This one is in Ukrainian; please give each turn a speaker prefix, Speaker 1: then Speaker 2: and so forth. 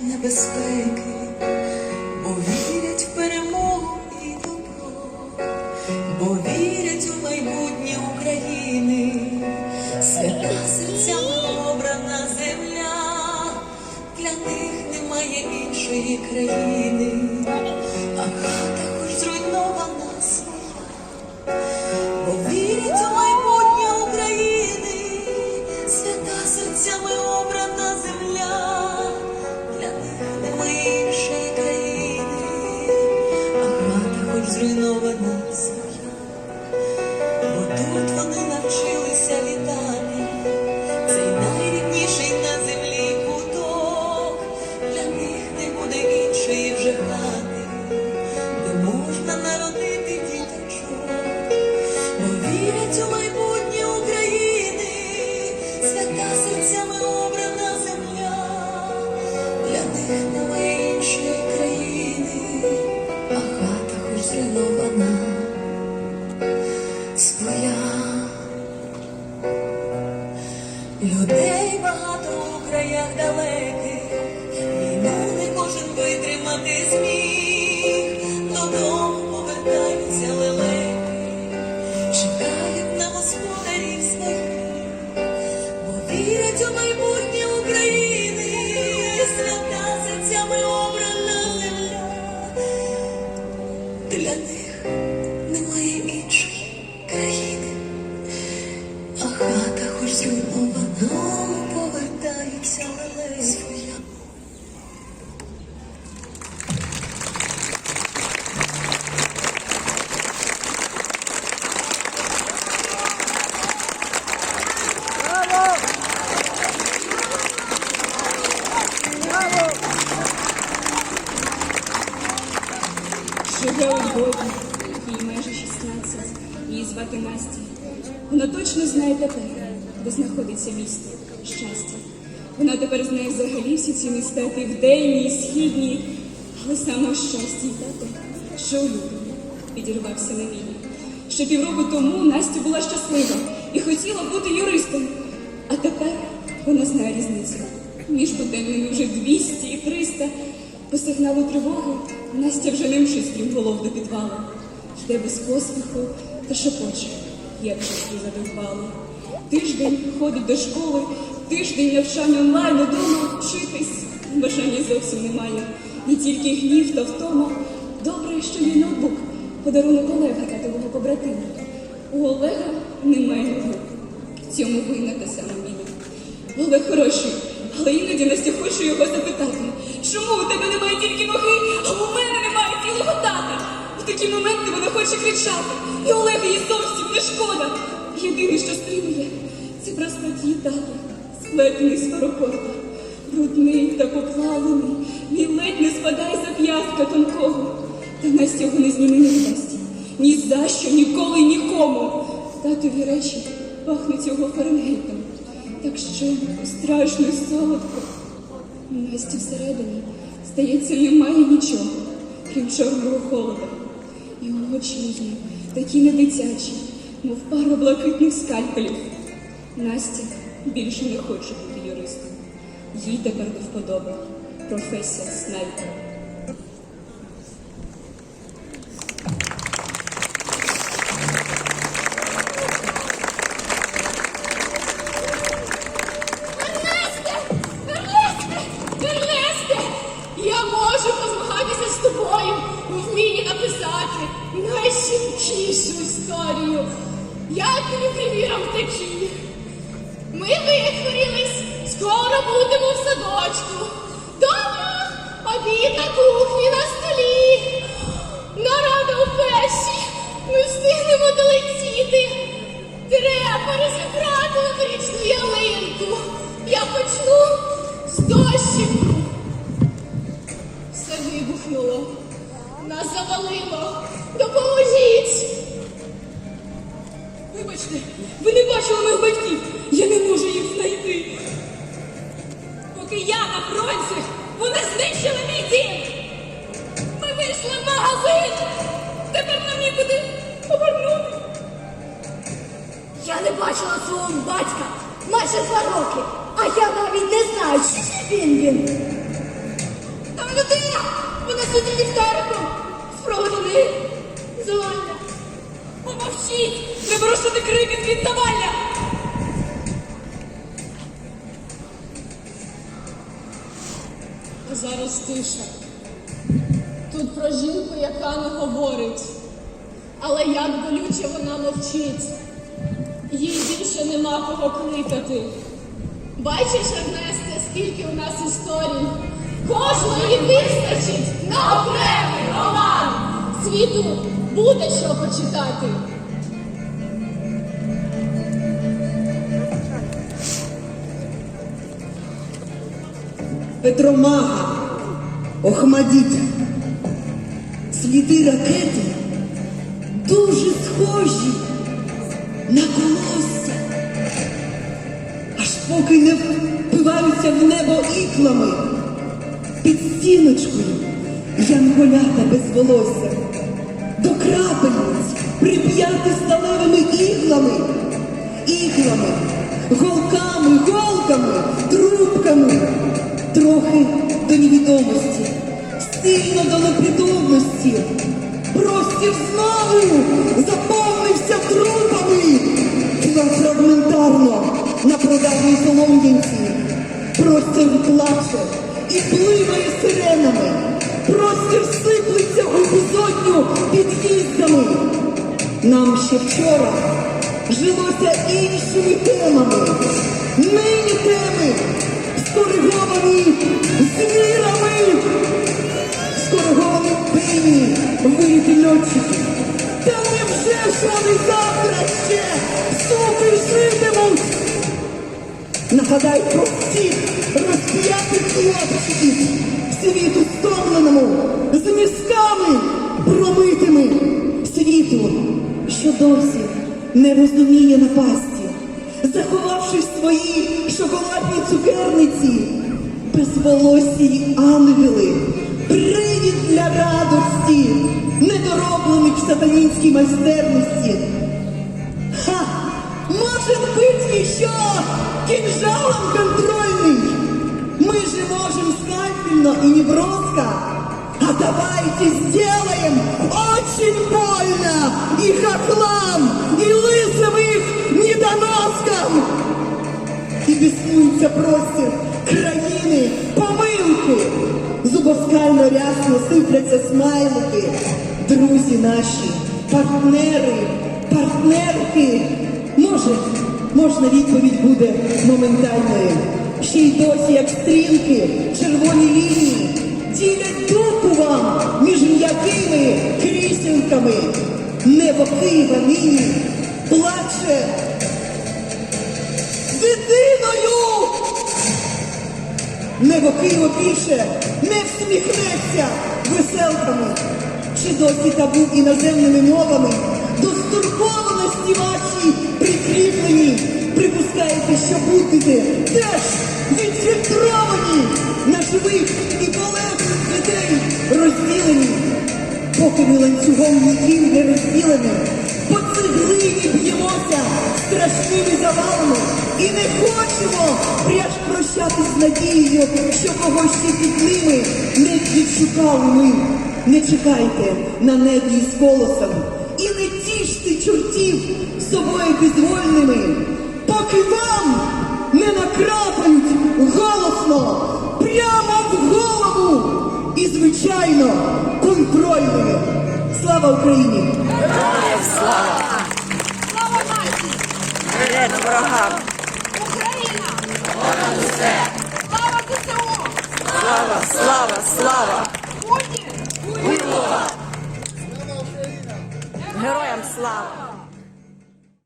Speaker 1: небезпеки, бо вірять в перемогу і добро, бо вірять у майбутнє України, свята серцями обрана земля, для них немає іншої країни, зруйнована своя. Людей багато у краях далеких, війну не кожен витримати зміг, додому повертаються лелеки, чекають на господарів своїх, бо вірять у майбутнє
Speaker 2: У Львові, їй майже 16, її звати Настя. Вона точно знає тепер, де знаходиться місто, щастя. Вона тепер знає взагалі всі ці міста південні, і східні, але саме щастя й тато, що у лютому підірвався на війні. Ще півроку тому Настя була щаслива і хотіла бути юристом. А тепер вона знає різницю між буденними вже 200 і 300. По сигналу тривоги Настя вже не мчить стрімголов до підвалу. Йде без поспіху та шепоче, як її задовбали. Тиждень ходить до школи, тиждень навчання онлайн, удома вчитись. Бажання зовсім немає. І тільки гнів та втома. Добре, що є ноутбук, подарунок Олега татового побратима. У Олега немає ноутбук. В цьому винна та сама Міна. Олег хороший, але іноді Настя хоче його запитати, чому у тебе немає тільки ноги, а у мене немає цілого тата. В такі моменти вона хоче кричати, і Олега їй зовсім не шкода. Єдине, що стримує, це просто її тато, сплетений з брудний та поплавлений, він ледь не спадає за п'ятка тонкого. Та Настя його не не дасть. Ні за що, ніколи, нікому. Татові речі пахнуть його Фаренгейтом. Так щемко, страшно солодко. Насті всередині, здається, немає нічого, крім чорного холода. І очі її такі недитячі, мов пара блакитних скальпелів. Настя більше не хоче бути юристом. Їй тепер до вподоби професія снайпера.
Speaker 3: У вмінні написати найщенкішу історію. Як тобі приміром такі? Ми вихворілись, скоро будемо в садочку. Дома обід на кухні на столі. Нарада у пеші, ми встигнемо долетіти. Треба розібрати новорічну ялинку. Я почну з дощику. Завалило. Допоможіть.
Speaker 2: Вибачте, ви не бачили моїх батьків. Я не можу їх знайти. Поки я на фронті, вони знищили мій дім. Ми вийшли в магазин. Тепер нам нікуди повернути.
Speaker 3: Я не бачила свого батька майже два роки, а я навіть не знаю, чи він він. людина! Вона світить ліхтариком! Спроводили Золоня!
Speaker 2: Помовчіть! Не порушити крики віддавання!
Speaker 3: А зараз тиша. Тут про жінку, яка не говорить. Але як болюче вона мовчить. Їй більше нема кого кликати. Бачиш, Ернесте, скільки у нас історій. Кожної вистачить на. Світу буде що почитати.
Speaker 4: Петромага, Охмадіт. Сліди ракети дуже схожі на колосся. Аж поки не впиваються в небо іклами під стіночкою янголята без волосся. До крапельниць прип'яти сталевими іглами, іглами, голками, голками, трубками, трохи до невідомості, стильно до непритомності. Простір знову заповнився трупами. Фрагментарно на продажній солом'янці. Простір плаче і пливає сиренами. Простір сиплеться у безодню під'їздами. Нам ще вчора жилося іншими темами. Нині теми скориговані звірами. Скориговані пені, виріти льотчики. Та невже ж вони завтра ще суки житимуть? Нагадай про всіх розп'ятих хлопчиків, світу стомленому, з мізками промитими, світу, що досі не розуміє напасті, заховавши свої шоколадні цукерниці, безволосі ангели, привід для радості, недороблених в сатанінській майстерності. Ха! Может быть еще кинжалом контрольный? Мы же можем скальпельно и неброско. а давайте сделаем очень больно и хохлам, и лысым их недоноскам. І біснується простір країни, помилки. Зубоскально рясно сипляться смайлики. Друзі наші, партнери, партнерки. Може, можна відповідь буде моментальною. Ще й досі, як стрілки, червоні лінії, ділять дуку вам між м'якими крісінками. Небо Києва нині плаче дитиною. Небо Києва більше не всміхнеться веселками. Чи досі табу іноземними мовами до стурбованості вашій прикріплені. Припускаєте, що будете теж відфільтровані на живих і Ми ланцюгом ніким не по цеглині б'ємося страшними завалами. І не хочемо пряж прощатись надією, що когось ще під не відшукали ми. Не чекайте на небі з колосом. І не тіште чортів собою безвольними, поки вам не накрапають голосно прямо в голову і, звичайно, контрольними. Слава Україні!
Speaker 3: Слава Слава нації!
Speaker 5: Смерть ворогам!
Speaker 3: Україна! Понад усе! Слава ЗСУ!
Speaker 5: Слава, слава, слава!
Speaker 3: Путін!
Speaker 5: Героям слава!